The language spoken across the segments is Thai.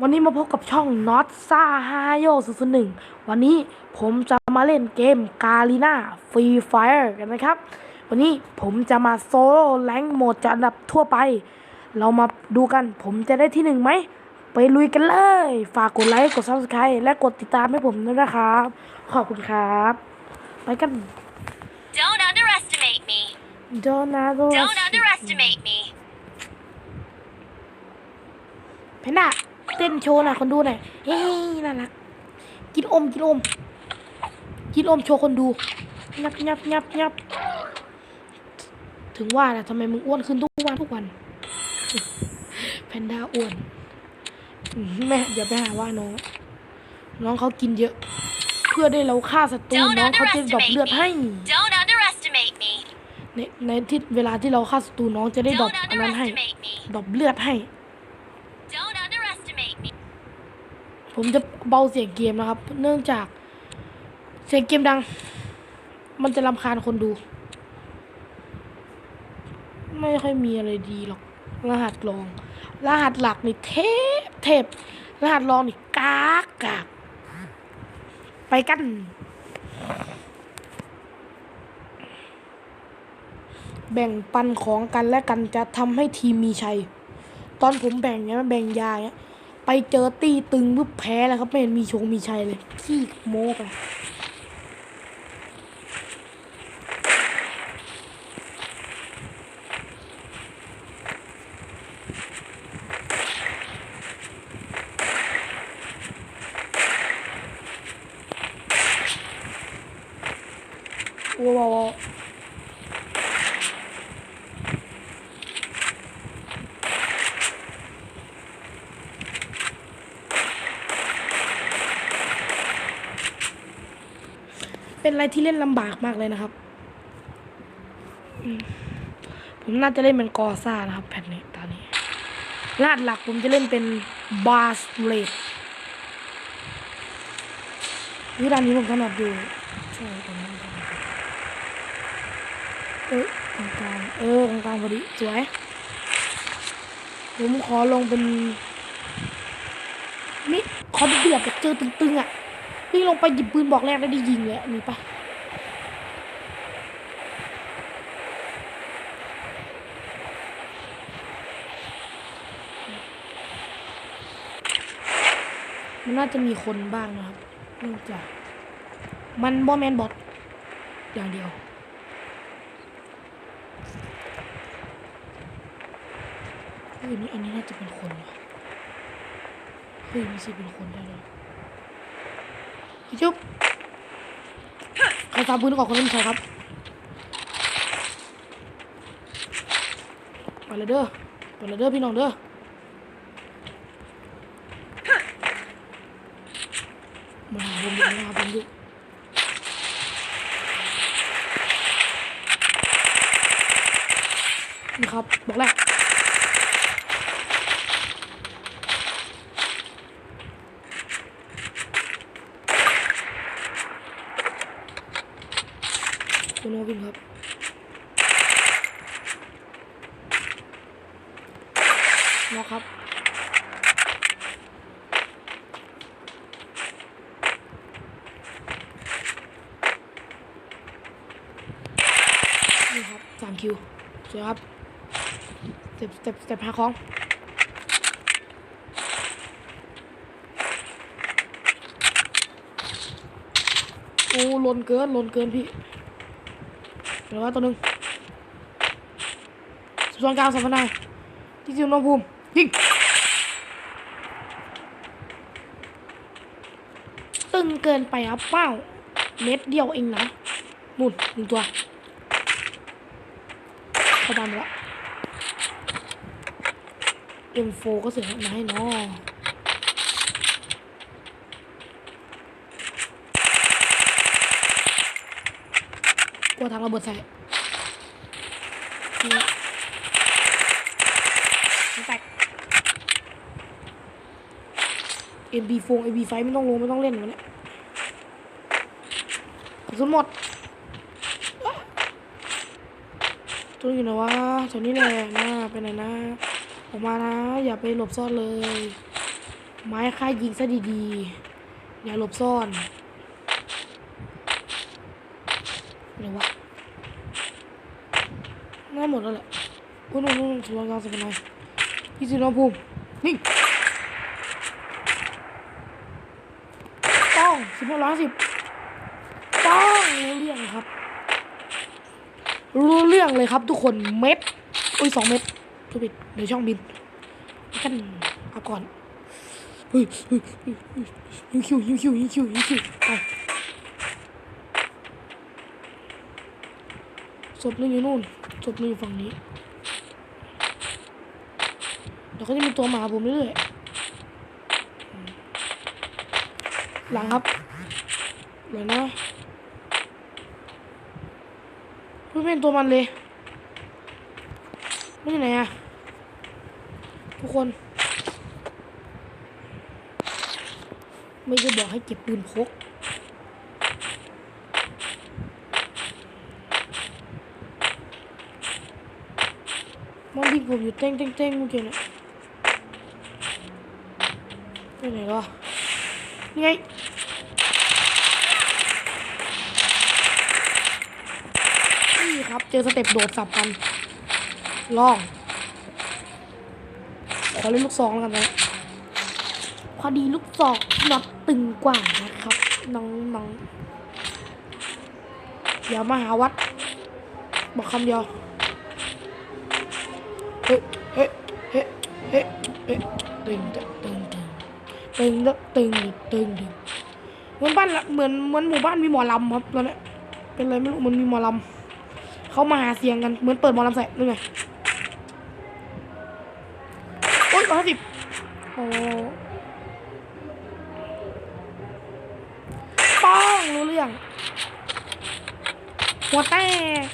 วันนี้มาพบกับช่อง Not ซ่าฮาโยศูนย์หนึ่งวันนี้ผมจะมาเล่นเกมกาลีนาฟรีไฟร์กันนะครับ วันนี้ผมจะมาโซโล่แรงโหมดจากอันดับทั่วไป เรามาดูกันผมจะได้ที่หนึ่งไหม ไปลุยกันเลย ฝากกดไลค์กด Subscribe และกดติดตามให้ผมด้วยนะครับ ขอบคุณครับ ไปกัน Don't underestimate me. โดนาโด Don't underestimate me. เพนด้า เต้นโชว์หน่อยคนดูหน่อยเฮ้ยน่ารัก กินอมกินอม กินอมโชว์คนดูยับยับยับยับถึงว่าแหละทำไมมึงอ้วนขึ้นทุกวันทุกวัน แพนด้าอ้วนอืมแม่เดี๋ยวไปหาว่าน้อง น้องเขากินเยอะ เพื่อได้เราฆ่าศัตรู Don't น้องเขาจะดรอป underestimate เลือดให้ me. Don't underestimate me. ในในที่เวลาที่เราฆ่าศัตรูน้องจะได้ดรอป Don't อันนั้นให้ underestimate me. ดรอปเลือดให้ Don't underestimate me. ผมจะเบาเสียงเกมนะครับ เนื่องจากเสียงเกมดัง มันจะรำคาญคนดู ไม่ค่อยมีอะไรดีหรอก รหัสรอง รหัสหลักนี่เทพเทพรหัสรองนี่กากกากไปกันแบ่งปันของกันและกันจะทำให้ทีมมีชัย ตอนผมแบ่งเนี้ยแบ่งยาเนี้ย ไปเจอตีตึงปุ๊บแพ้แล้วครับไม่เห็นมีชงมีชัยเลยขี้โม้ไป เป็นอะไรที่เล่นลำบากมากเลยนะครับ ผมน่าจะเล่นเป็นกอซ่านะครับ แผ่นนี้ตอนนี้รหัสหลักผมจะเล่นเป็นบาสเลดวิธีนี้ผมถนัดอยู่ใช่ตรงนี้ผมถนัดอยู่เอ้ยตรงกลางเออตรงกลางพอดีสวย ผมขอลงเป็นนี่ขอเดือดแบบเจอตึงๆอะ วิ่งลงไปหยิบปืนบอกแรกแล้วได้ยิงเลยอันนี้ไปมันน่าจะมีคนบ้างนะครับเนื่องจากมันบอแมนบอทอย่างเดียวเฮ้ยนี่อันนี้น่าจะเป็นคนว่ะเฮ้ยมีสิเป็นคนได้เลย จุ๊บใครตามปืนออกคนนั้นใครครับไปเลยเด้อไปเลยเด้อพี่น้องเด้อมาหาผมอยู่มาหาผมอยู่นี่ครับบอกแล้ว คุณโอวินครับ นะครับนี่ครับสามคิวสวยครับเต็ปสเต็ปสเต็ปหาของโอ้หล่นเกินหล่นเกินพี่เดี๋ยวว่าตัวหนึ่งส่วนกลางสองพันนายที่จิมน้องภูมิ ยิงตึงเกินไปครับเป้า เม็ดเดียวเองนะนุ่นหนึ่งตัวเข้าบ้านไปแล้วเอ็มโฟก็เสียมาให้น้อกลัวทางระเบิดใส่นี่ไม่แตก เอ็บีฟงเอ็บีไฟไม่ต้องลงไม่ต้องเล่นวันนี้กระสุนหมดตัวอยู่ไหนวะแถวนี้แหละนะไปไหนนะ ออกมานะ อย่าไปหลบซ่อนเลย ไม้ค่ายิงซะดีๆ อย่าหลบซ่อนอะไรวะน่าหมดแล้วแหละโอ้โหนู่นๆสวนกลางสวนน้อยพี่สิน้องภูมินี่ต้องสิบ หกล้านสิบต้องรู้เรื่องครับ รู้เรื่องเลยครับทุกคนเม็ดอุ้ยสองเม็ดทุกปิดเดี๋ยวช่องบินกันเอาก่อนเฮ้ยเฮ้ยเฮ้ยเฮ้ยยิงคิวยิงคิวยิงคิวยิงคิวไปศพนึงอยู่นู่นศพนึงอยู่ฝั่งนี้เดี๋ยวก็จะมีตัวหมาผมเรื่อยหลังครับ เดี๋ยวนะไม่เป็นตัวมันเลย ไม่อยู่ไหนอะทุกคน ไม่ได้บอกให้เก็บปืนพกมันยิงผมอยู่เต้งเต้งเต้งเมื่อกี้เนี่ยไปไหนวะนี่ไงับ เจอสเต็ปโดดสับกันล่องขอเล่นลูกซองแล้วกันนะพอดีลูกซองน็อตตึงกว่านะครับน้องน้องเดี๋ยวมาหาวัด บอกคำเดียวเฮ้เฮ้เฮ้เฮ้เฮ้ตึงตึงตึงตึงตึงตึงตึงเหมือนบ้านละเหมือนเหมือนหมู่บ้านมีหมอลำครับตอนนี้เป็นอะไรไม่รู้มันมีหมอลำ เขามาหาเสียงกันเหมือนเปิดมอลำใส่นี่ไงโอ๊ยร้อยสิบโอ้ป้องรู้เรื่อง หัวแตก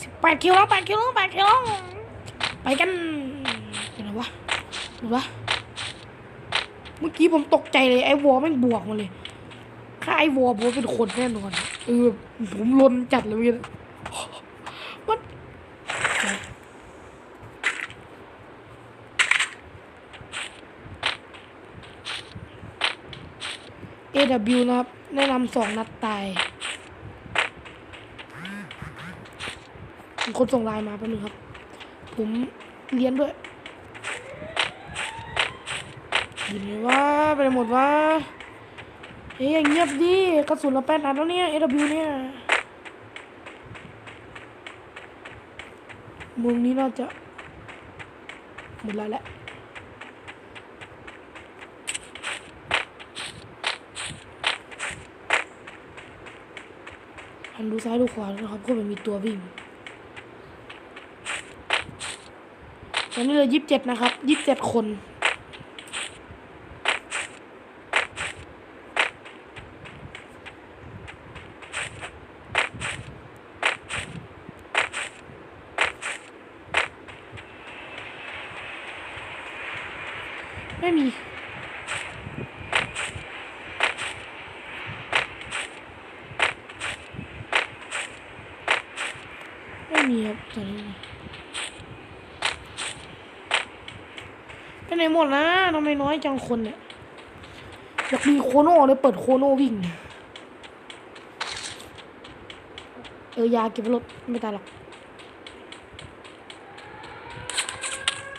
สิบแปดคิวแล้วแปดคิวแล้วแปดคิวแล้วไปกันเห็นไหมวะเห็นปะเมื่อกี้ผมตกใจเลย ไอ้วอแม่งบวกมาเลย ถ้าไอ้วอผมว่าเป็นคนแน่นอน เออ ผมลนจัดเลยเมื่อกี้มัน AW นะครับ แนะนำสองนัดตายคนส่งไลน์มาแป๊บนึงครับ ผมเรียนด้วยยินเลยว่าไปหมดว่าเฮ้ยย่างเงียบดิกระสุนเราแปดนัดแล้วเนี่ย AW เนี่ยมืองนี้น่าจะหมดแล้วแหละันดูซ้ายดูขวานะครับก็ไม่มีตัววิ่งตอนนี้เลยยี่สิบเจ็ดนะครับยี่สิบเจ็ดคนไม่มีมีครับตอนนี้ไปไหมดนะทำไมน้อยจังคนเนี่ยอยากมีโคโน่เลยเปิดโคโน่วิ่ง เออยาเก็บรถไม่ตายหรอก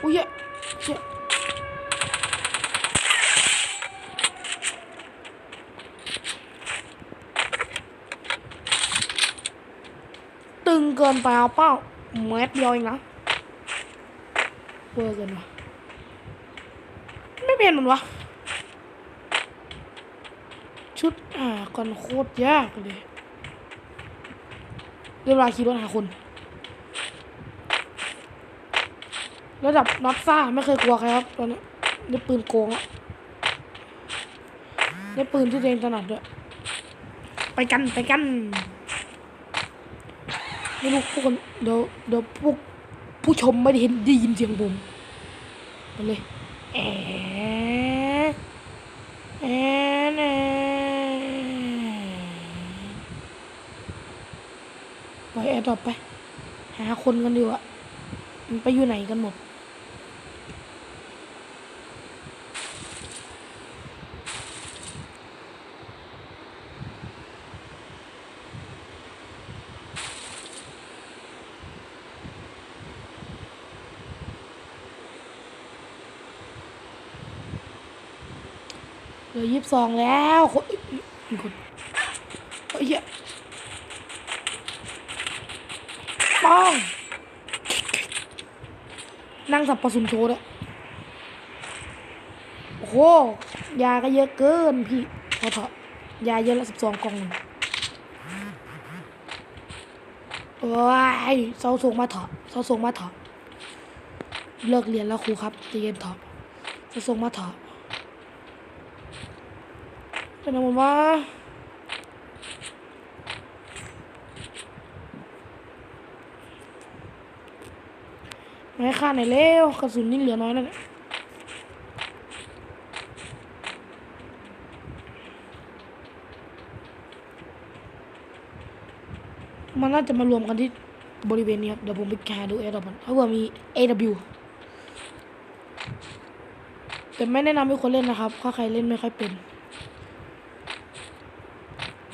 อุ้ยเหี้ยเชี่ยตึงเกินไปเอาเป้าเม็ดเดียวเองนะเวอร์เกินวะไม่เป็ นเหมือนวะ ชุดอ่าก่อนโคตรยากเลยเรียกเวลาขี่รถหาคน ระดับน็อตซ่าไม่เคยกลัวใครครับตอนนี้ได้ปืนโกงอะได้ปืนที่ตัวเองถนัดด้วย ไปกันไปกันไม่รู้พวกคนเดี๋ยวเดี๋ยวพวกผู้ชมไม่ได้เห็นได้ยินเสียงผมมาเลยแอ ปล่อยแอร์ดรอปไป หาคนกันดีกว่ามันไปอยู่ไหนกันหมด บสองแล้วคนเอ้ยมีคนเฮ้ยเหี้ยป้อง นั่งสับประสุมโชว์ด้วยโอ้โห ยาก็เยอะเกินพี่พอเถอะยาเยอะละสิบสองกล่องโอ้ยเศร้าส่งมาเถอะเศร้าส่งมาเถอะเลิกเรียนแล้วครูครับใจเย็นเถอะเศร้าส่งมาเถอะ เป็นอะไรวะไม่ค่าไหนอยเร็วกระสุนนี่เหลือน้อยแล้วเนี่ยมันน่าจะมารวมกันที่บริเวณนี้ครับ เดี๋ยวผมไปหาดูเอร์ดอมันถ้าเผื่อมี AW แต่ไม่แนะนำให้คนเล่นนะครับ ถ้าใครเล่นไม่ค่อยเป็น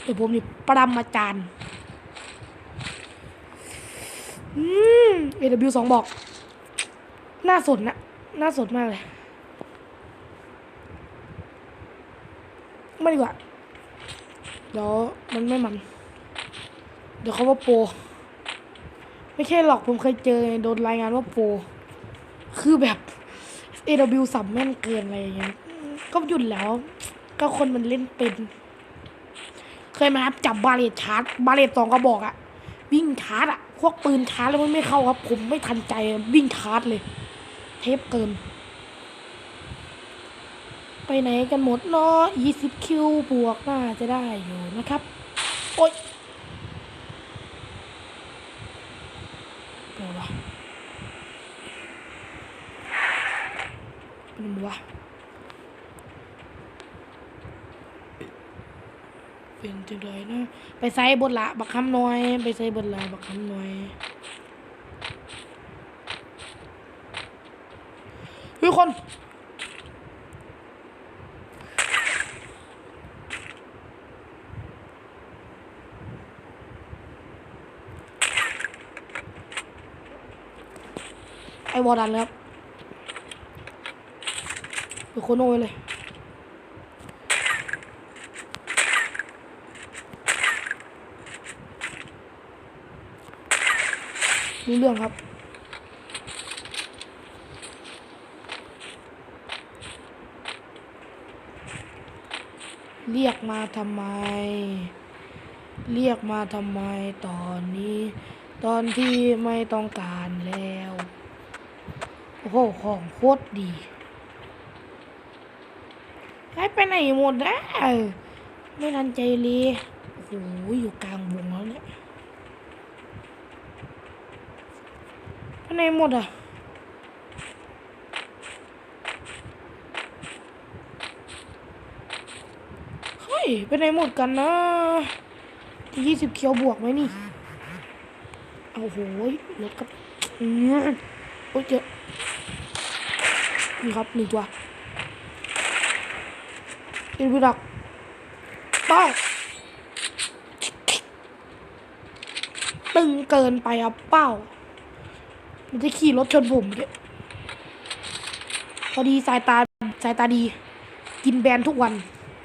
เดี๋ยวผมนี่ปรมาจารย์อืม AW สองบอก น่าสนนะ น่าสนมากเลย ไม่ดีกว่า เดี๋ยวมันไม่มัน เดี๋ยวเขาว่าโปรไม่ใช่หรอกผมเคยเจอโดนรายงานว่าโปรคือแบบ AW สับแม่นเกินอะไรอย่างเงี้ย ก็หยุดแล้ว ก็คนมันเล่นเป็น ยไหมครับ จับบาเลตชาร์จบาเลตสองกระบอกอะวิ่งชาร์จอะพวกปืนชาร์จแล้วมันไม่เข้าครับ ผมไม่ทันใจวิ่งชาร์จเลย เทปเกิน ไปไหนกันหมดเนาะ20 คิวบวกน่าจะได้อยู่นะครับ โอ๊ยเป็นวะเป็นวะ เป็นจังไดนะไปใส่บทละบักคำหน่อย ไปใส่บทละบักคำหน่อยเฮ้ยคนไอวอดันเลยครับไปโคโน่ไว้เลย รู้เรื่องครับ เรียกมาทำไม เรียกมาทำไมตอนนี้ ตอนที่ไม่ต้องการแล้ว โอ้โห ของโคตรดีหายไปไหนหมดนะไม่ทันใจเลยโอ้โหอยู่กลางวงแล้วเนี่ย ไปไหนหมดอะเฮ้ยไปไหนหมดกันนะทียี่สิบเคียวบวกไหมนี่เอาโหยรถกับอืมโอ้ยเจอนี่ครับหนึ่งตัวอินวิดักป้าตึงเกินไปครับเป้า มันจะขี่รถชนผมเนี่ยพอดีสายตาสายตาดี กินแบรนทุกวัน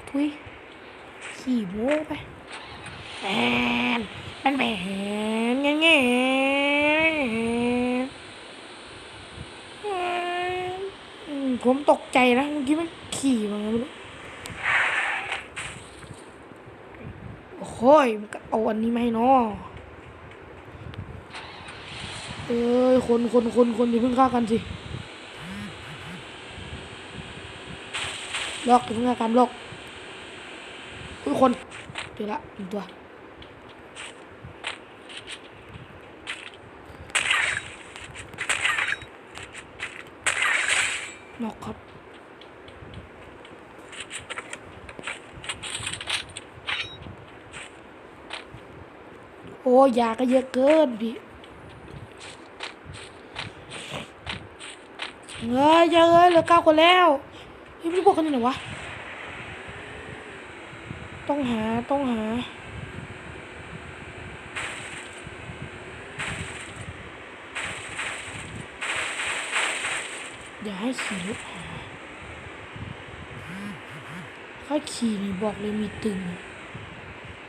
ทุยขี่โม้ไปแอนแอนแอนแงนแงนอืมผมตกใจนะเมื่อกี้มันขี่มาไงไม่รู้โอ้ยมันก็เอาอันนี้มาให้เนาะ เอ้ยคนคนคนคนอย่าเพิ่งฆ่ากันสิล็อกอย่าเพิ่งฆ่ากันล็อกอุ้ยคนเจอละหนึ่งตัวนอกครับโอ้ยาก็เยอะเกินพี่ เอ้ยเยอะเลยเหลือเก้าคนแล้วเฮ้ยพี่พวกกันยู่ไหนวะต้องหาต้องหาอย่าให้ขี่รถหาขี่นี่บอกเลยมีตึง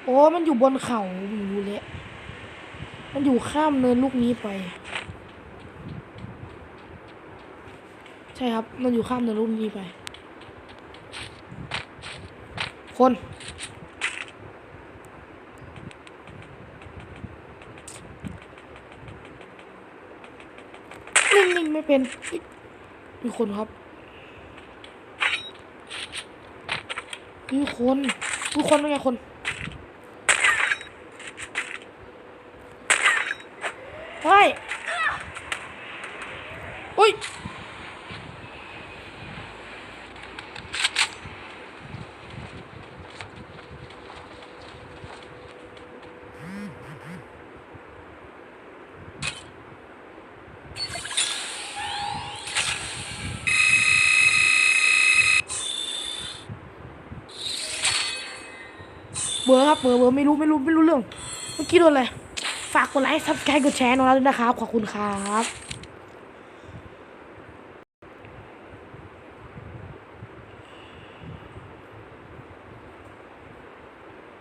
โอ้มันอยู่บนเขาผมรู้แล้วมันอยู่ข้ามเนินลูกนี้ไป ใช่ครับ มันอยู่ข้ามเนินนี้ไป คน นิ่งๆ ไม่เป็น มีคนครับ มีคนมีคนเป็นไงคน เฮ้ยเฮ้ย เบอร์ครับเบอร์เบอร์ไม่รู้ไม่รู้ไม่รู้เรื่อง เมื่อกี้โดนอะไร ฝากกดไลค์ซับสไครต์กดแชร์น้องแล้วด้วยนะครับ ขอบคุณครับ